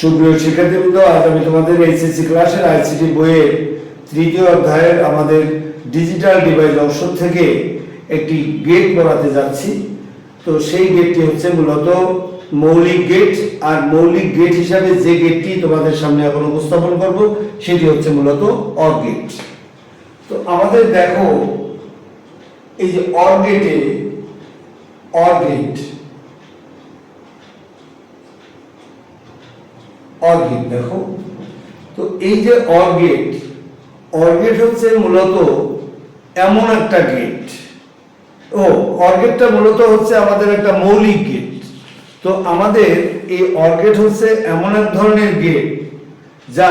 সুপ্রিয় শিক্ষার্থীবৃন্দ, আজ আমি তোমাদের এইচএসসি ক্লাসের আইসিটি বইয়ের তৃতীয় অধ্যায়ের আমাদের ডিজিটাল ডিভাইস অংশ থেকে একটি গেট পড়াতে যাচ্ছি। তো সেই গেটটি হচ্ছে মূলত মৌলিক গেট, আর মৌলিক গেট হিসাবে যে গেটটি তোমাদের সামনে এখন উপস্থাপন করব, সেটি হচ্ছে মূলত অর গেট। তো আমাদের দেখো, এই যে অর গেটে, অর গেট অর্গেট দেখো। তো এই যে অর্গেট অর্গেট হচ্ছে মূলত এমন একটা গেট ও অর্গেটটা মূলত হচ্ছে আমাদের একটা মৌলিক গেট তো আমাদের এই অর্গেট হচ্ছে এমন এক ধরনের গেট যা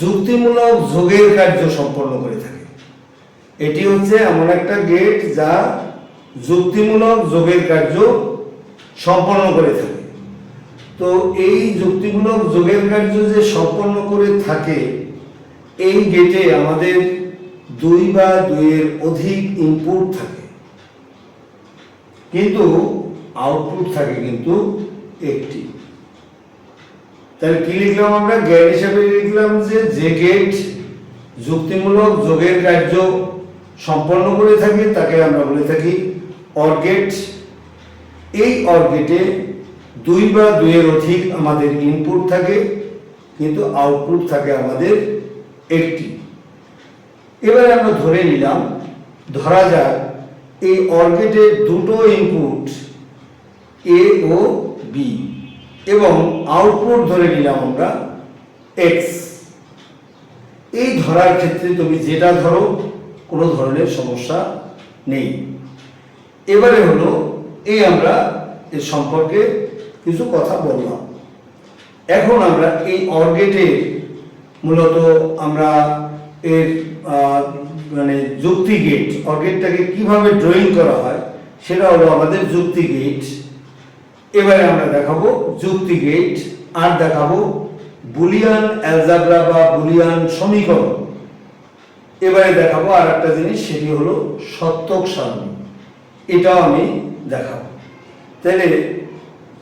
যুক্তিমূলক যোগের কার্য সম্পন্ন করে থাকে। এটি হচ্ছে এমন একটা গেট যা যুক্তিমূলক যোগের কার্য সম্পন্ন করে থাকে। তো এই যুক্তিমূলক যোগের কার্য যে সম্পন্ন করে থাকে, এই গেটে আমাদের দুই বা দুইয়ের অধিক ইনপুট থাকে। কিন্তু আউটপুট থাকে কিন্তু একটি। তাহলে কি লিখলাম আমরা? জ্ঞান হিসাবে লিখলাম যে যে গেট যুক্তিমূলক যোগের কার্য সম্পন্ন করে থাকে, তাকে আমরা বলে থাকি অর্গেট এই অর্গেটে দুই বা দুইয়ের অধিক আমাদের ইনপুট থাকে, কিন্তু আউটপুট থাকে আমাদের একটি। এবারে আমরা ধরে নিলাম, ধরা যাক এই অর্গেটের দুটো ইনপুট এ ও বি এবং আউটপুট ধরে নিলাম আমরা এক্স এই ধরার ক্ষেত্রে তুমি যেটা ধরো, কোনো ধরনের সমস্যা নেই। এবারে হলো, এই আমরা এর সম্পর্কে কিছু কথা বললাম এখন আমরা এই অর্গেটের মূলত আমরা এর মানে যুক্তি গেট অর্গেটটাকে কীভাবে ড্রয়িং করা হয়, সেটা হলো আমাদের যুক্তি গেট এবারে আমরা দেখাবো যুক্তি গেট আর দেখাবো বুলিয়ান অ্যালজাবরা বা বুলিয়ান সমীকরণ। এবারে দেখাবো আর একটা জিনিস, সেটি হলো সত্যক সারণী। এটাও আমি দেখাবো। তাহলে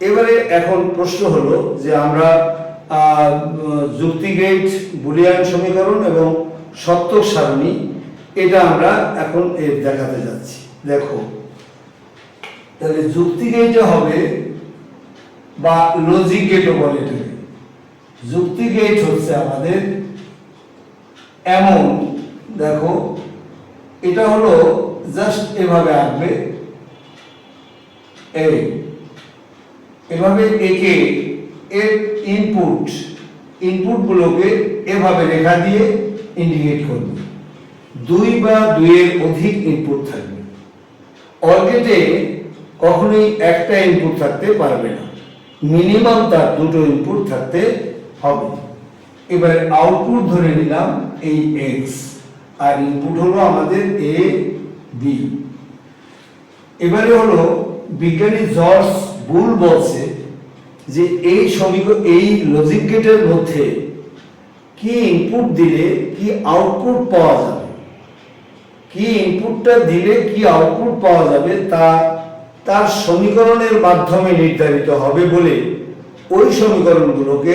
এবারে এখন প্রশ্ন হলো যে আমরা আহ, যুক্তি গেট বুলিয়ান সমীকরণ এবং সত্যক সারণী এটা আমরা এখন এর দেখাতে যাচ্ছি। দেখো তাহলে যুক্তি গেটে হবে বা লজিক গেটও বলে এটাকে। যুক্তি গেট হচ্ছে আমাদের এমন দেখো এটা হলো জাস্ট এভাবে আঁকবে এই। এভাবে একে এর ইনপুট ইনপুটগুলোকে এভাবে রেখা দিয়ে ইন্ডিকেট করবে। দুই বা দুইয়ের অধিক ইনপুট থাকবে। অর্গেটে কখনোই একটা ইনপুট থাকতে পারবে না। মিনিমাম তার দুটো ইনপুট থাকতে হবে। এবার আউটপুট ধরে নিলাম এই এক্স আর ইনপুট হলো আমাদের এ বি এবারে হলো বিজ্ঞানী জর্জ বুল বলছে যে এই সমীকরণ এই লজিক গেটের মধ্যে কি ইনপুট দিলে কি আউটপুট পাওয়া যাবে? কি ইনপুটটা দিলে কি আউটপুট পাওয়া যাবে তা তার সমীকরণের মাধ্যমে নির্ধারিত হবে বলে ওই সমীকরণগুলোকে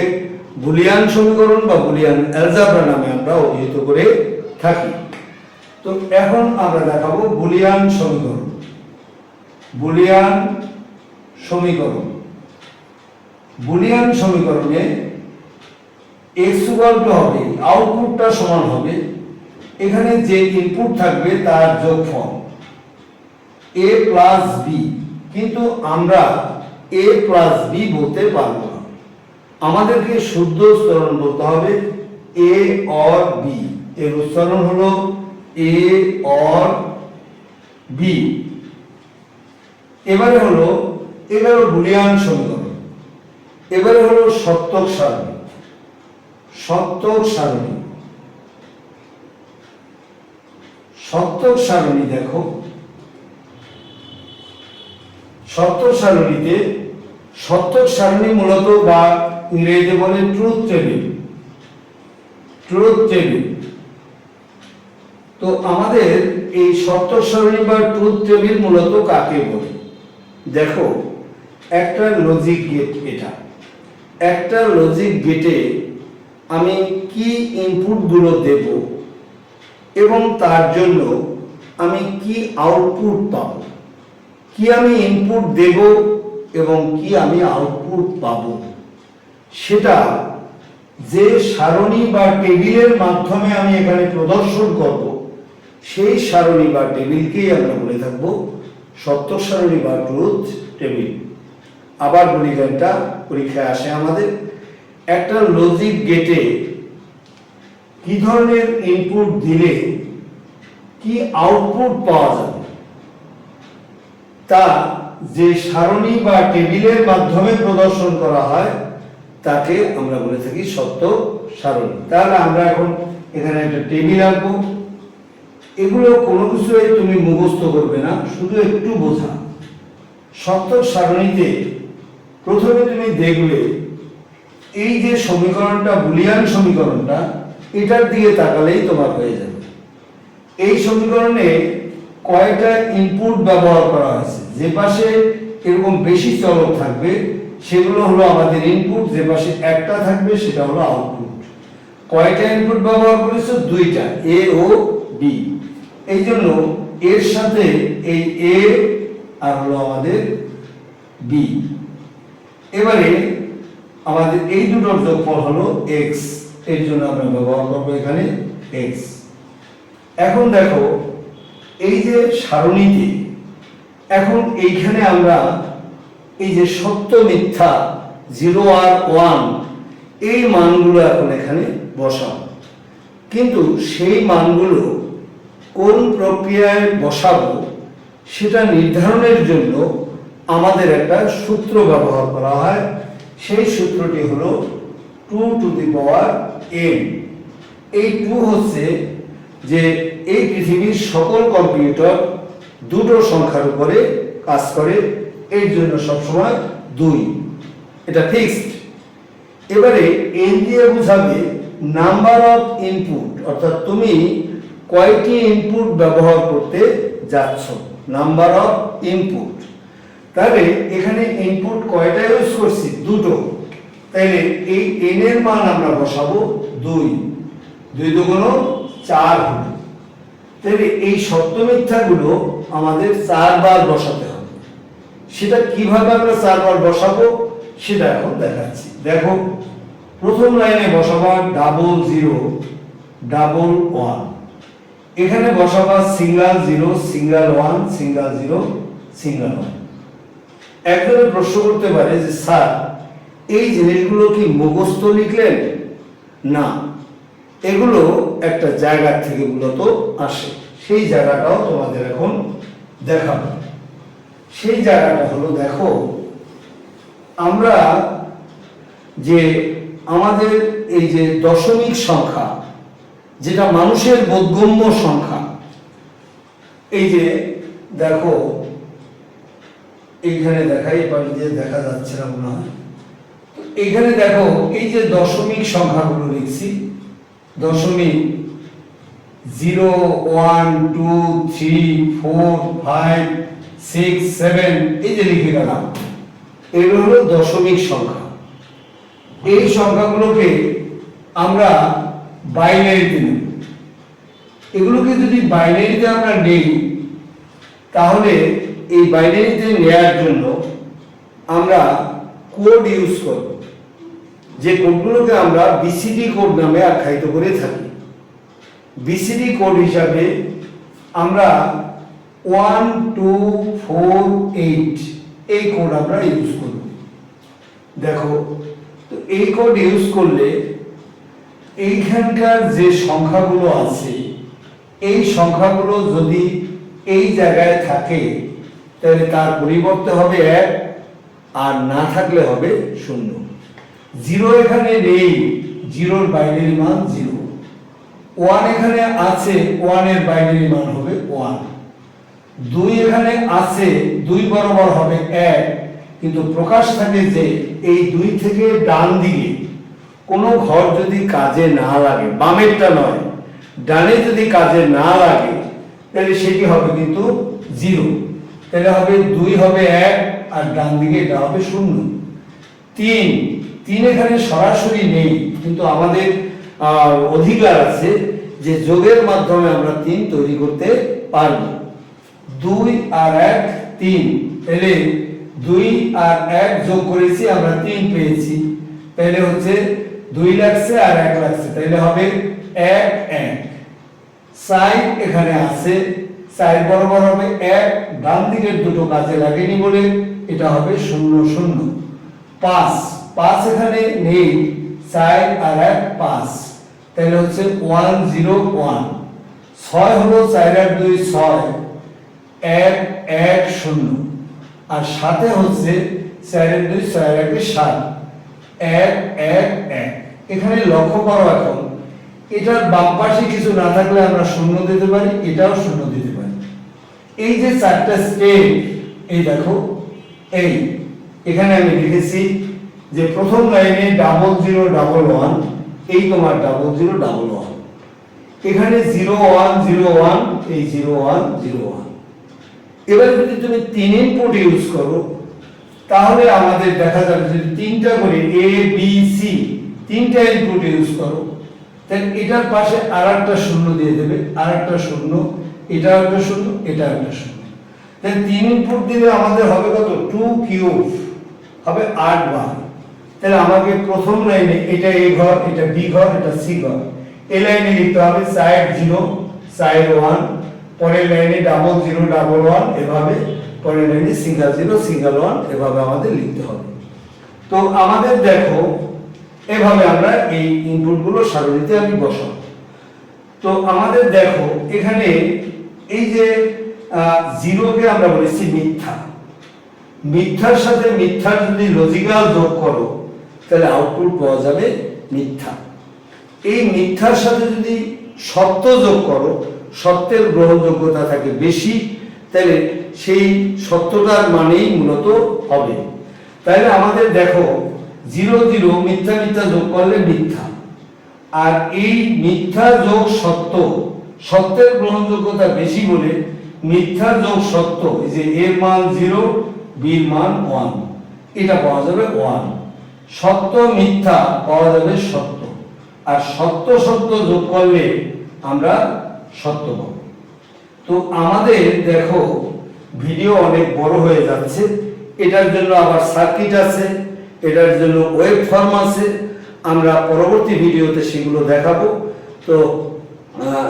বুলিয়ান সমীকরণ বা বুলিয়ান অ্যালজাবরা নামে আমরা অভিহিত করে থাকি। তো এখন আমরা দেখাবো বুলিয়ান সমীকরণ। বুলিয়ান সমীকরণ। বুলিয়ান সমীকরণে এক্স টু হবে আউটপুটটা সমান হবে। এখানে যে ইনপুট থাকবে তার যোগফল এ প্লাস বি কিন্তু আমরা এ প্লাস বি বলতে পারব না। আমাদেরকে শুদ্ধ উচ্চারণ বলতে হবে এ অর বি এর উচ্চারণ হলো এ অর বি এবারে হলো এবারে বুলিয়ান সমীকরণ এবারে হলো সত্যক সারণী। সত্যক সারণী। সত্যক সারণী দেখো। সত্যক সারণীতে সত্যক সারণী মূলত বা ইংরেজিতে বলে ট্রুথ টেবিল ট্রুথ টেবিল তো আমাদের এই সত্যক সারণী বা ট্রুথ টেবিল মূলত কাকে বলে? দেখো একটা লজিক গেট এটা। একটা লজিক গেটে আমি কি ইনপুটগুলো দেব এবং তার জন্য আমি কি আউটপুট পাব? কি আমি ইনপুট দেব এবং কি আমি আউটপুট পাব? সেটা যে সারণী বা টেবিলের মাধ্যমে আমি এখানে প্রদর্শন করব, সেই সারণী বা টেবিলকেই আমরা বলে থাকব সত্য সারণী বা ট্রুথ টেবিল আবার এটা পরীক্ষায় আসে আমাদের। একটা লজিক গেটে কি ধরনের ইনপুট দিলে কি আউটপুট পাওয়া যাবে? তা যে সারণী বা টেবিলের মাধ্যমে প্রদর্শন করা হয়, তাকে আমরা বলে থাকি সত্য সারণী। তাহলে আমরা এখন এখানে একটা টেবিল আঁকবো। এগুলো কোনো কিছুই তুমি মুখস্থ করবে না, শুধু একটু বোঝা। সত্য সারণীতে প্রথমে তুমি দেখবে, এই যে সমীকরণটা, বুলিয়ান সমীকরণটা, এটার দিকে তাকালেই তোমার হয়ে যাবে। এই সমীকরণে কয়টা ইনপুট ব্যবহার করা হয়েছে? যে পাশে এরকম বেশি চলক থাকবে, সেগুলো হলো আমাদের ইনপুট যে পাশে একটা থাকবে, সেটা হলো আউটপুট কয়টা ইনপুট ব্যবহার করেছ? দুইটা এ ও বি এই জন্য এর সাথে এই এ আর হলো আমাদের বি এবারে আমাদের এই দুটোর যোগফল হলো এক্সের জন্য আমরা ব্যবহার করব এখানে এক্স এখন দেখো, এই যে সারণীতে, এখন এইখানে আমরা এই যে সত্য মিথ্যা জিরো আর ওয়ান এই মানগুলো এখন এখানে বসাবো কিন্তু সেই মানগুলো কোন প্রক্রিয়ায় বসাবো, সেটা নির্ধারণের জন্য আমাদের একটা সূত্র ব্যবহার করা হয়। সেই সূত্রটি হলো two two the power N এই টু হচ্ছে যে এই পৃথিবীর সকল কম্পিউটার দুটো সংখ্যার উপরে কাজ করে, এর জন্য সবসময় দুই। এটা ফিক্সড এবারে এন দিয়ে বুঝাবে নাম্বার অফ ইনপুট অর্থাৎ তুমি কয়টি ইনপুট ব্যবহার করতে যাচ্ছ? নাম্বার অফ ইনপুট তাহলে এখানে ইনপুট কয়টা ইউজ করছি? দুটো। তাইলে এই এন এর মান আমরা বসাবো দুই। দুই দুগুণ চার হলো তাহলে এই সত্য মিথ্যাগুলো আমাদের চারবার বসাতে হবে। সেটা কীভাবে আমরা চারবার বসাবো সেটা এখন দেখাচ্ছি। দেখো, প্রথম লাইনে বসাবা ডাবল জিরো ডাবল ওয়ান এখানে বসাবা single zero single one single zero single one একজনে প্রশ্ন করতে পারে যে, স্যার, এই জিনিসগুলো কি মুখস্থ লিখলেন? না, এগুলো একটা জায়গা থেকে মূলত আসে। সেই জায়গাটাও তোমাদের এখন দেখাবো। সেই জায়গাটা হলো, দেখো, আমরা যে আমাদের এই যে দশমিক সংখ্যা, যেটা মানুষের বোধগম্য সংখ্যা, এই যে, দেখো এইখানে দেখাই পারি যে দেখা যাচ্ছে না মনে হয়। এইখানে দেখো, এই যে দশমিক সংখ্যাগুলো লিখছি, দশমিক zero, one, two, three, four, five, six, seven, এই যে লিখে গেলাম, এগুলো হলো দশমিক সংখ্যা। এই সংখ্যাগুলোকে আমরা বাইনারিতে নেব। এগুলোকে যদি বাইনারিতে আমরা নেই, তাহলে এই বাইনারিতে নেয়ার জন্য আমরা কোড ইউজ করব, যে কোডগুলোকে আমরা বিসিডি কোড নামে আখ্যায়িত করে থাকি। বিসিডি কোড হিসাবে আমরা ওয়ান টু ফোর এইট এই কোড আমরা ইউজ করব। দেখো, তো এই কোড ইউজ করলে এইখানকার যে সংখ্যাগুলো আছে, এই সংখ্যাগুলো যদি এই জায়গায় থাকে তাহলে তার পরিবর্তে হবে এক, আর না থাকলে হবে শূন্য। জিরো এখানে নেই, জিরোর বাইরের মান জিরো। ওয়ান এখানে আছে, ওয়ানের বাইরের মান হবে ওয়ান। দুই এখানে আছে, দুই বরাবর হবে এক। কিন্তু প্রকাশ থাকে যে এই দুই থেকে ডান দিকে কোনো ঘর যদি কাজে না লাগে, বামেরটা নয়, ডানে যদি কাজে না লাগে, তাহলে সেটি হবে কিন্তু জিরো। তাহলে হবে দুই হবে এক, আর ডান দিকে এটা হবে শূন্য। তিন তিন এখানে সরাসরি নেই, কিন্তু আমাদের অধিকার আছে যে যোগের মাধ্যমে আমরা তিন তৈরি করতে পারব। দুই আর এক, তিন। তাহলে দুই আর এক যোগ করেছি, আমরা তিন পেয়েছি। তাহলে হচ্ছে দুই লাগছে আর এক লাগছে, তাহলে হবে এক এক। সাইড এখানে আছে সাইড বরাবর হবে এক, ডান দিকের দুটো কাজে লাগেনি বলে এটা হবে শূন্য শূন্য। পাঁচ পাঁচ এখানে নেই সাইড আর এক পাঁচ। তাহলে হচ্ছে ওয়ান জিরো ওয়ান। ছয় হলো চার এক দুই ছয়, এক এক শূন্য। আর সাথে হচ্ছে চার এক দুই চার এক সাত, এক এক এক। এখানে লক্ষ্য করো এখন, এটার বাম পাশে কিছু না থাকলে আমরা শূন্য দিতে পারি, এটাও শূন্য দিতে এই যে চারটা স্টেপ এই দেখো, এই, এখানে আমি লিখেছি যে প্রথম লাইনে ডাবল জিরো ডাবল ওয়ান এই তোমার ডাবল জিরো ডাবল ওয়ান এখানে জিরো ওয়ান জিরো ওয়ান এই জিরো ওয়ান জিরো ওয়ান এবার যদি তুমি তিন ইনপুট ইউজ করো, তাহলে আমাদের দেখা যাবে যদি তিনটা করে এ বি সি তিনটা ইনপুট ইউজ করো তাহলে এটার পাশে আর একটা শূন্য দিয়ে দেবে আর একটা শূন্য। এটা একটা শূন্য, এটা একটা শূন্য। তাহলে তিন ইনপুট দিলে আমাদের হবে কত? টু কিউব হবে আট বার। তাহলে আমাকে প্রথম লাইনে এটা এ ঘর, এটা বি ঘর, এটা সি ঘর। এই লাইনে লিখতে হবে সাইড জিরো সাইড ওয়ান পরের লাইনে ডাবল জিরো ডাবল ওয়ান এভাবে পরের লাইনে সিঙ্গেল জিরো সিঙ্গেল ওয়ান এভাবে আমাদের লিখতে হবে। তো আমাদের দেখো, এভাবে আমরা এই ইনপুটগুলো সারণীতে আমি বসাবো। তো আমাদের দেখো, এখানে এই যে জিরোকে আমরা বলেছি মিথ্যা। মিথ্যার সাথে মিথ্যার যদি লজিক্যাল যোগ করো, তাহলে আউটপুট পাওয়া যাবে মিথ্যা। এই মিথ্যার সাথে যদি সত্য যোগ করো, সত্যের গ্রহণযোগ্যতা থাকে বেশি, তাহলে সেই সত্যটার মানেই মূলত হবে। তাহলে আমাদের দেখো, জিরো জিরো, মিথ্যা মিথ্যা যোগ করলে মিথ্যা। আর এই মিথ্যা যোগ সত্য সত্যের গ্রহণযোগ্যতা বেশি বলে মিথ্যা যোগ সত্য, এই যে এর মান জিরো বির মান ওয়ান এটা পাওয়া যাবে ওয়ান সত্য, মিথ্যা পাওয়া যাবে সত্য। আর সত্য সত্য যোগ করলে আমরা সত্য পাব। তো আমাদের, দেখো, ভিডিও অনেক বড় হয়ে যাচ্ছে। এটার জন্য আবার সার্কিট আছে, এটার জন্য ওয়েব ফর্ম আছে। আমরা পরবর্তী ভিডিওতে সেগুলো দেখাবো। তো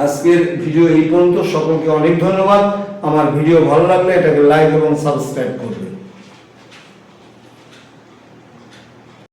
আজকের ভিডিও এই পর্যন্ত। সকলকে অনেক ধন্যবাদ। আমার ভিডিও ভালো লাগলে এটাকে লাইক এবং সাবস্ক্রাইব করবে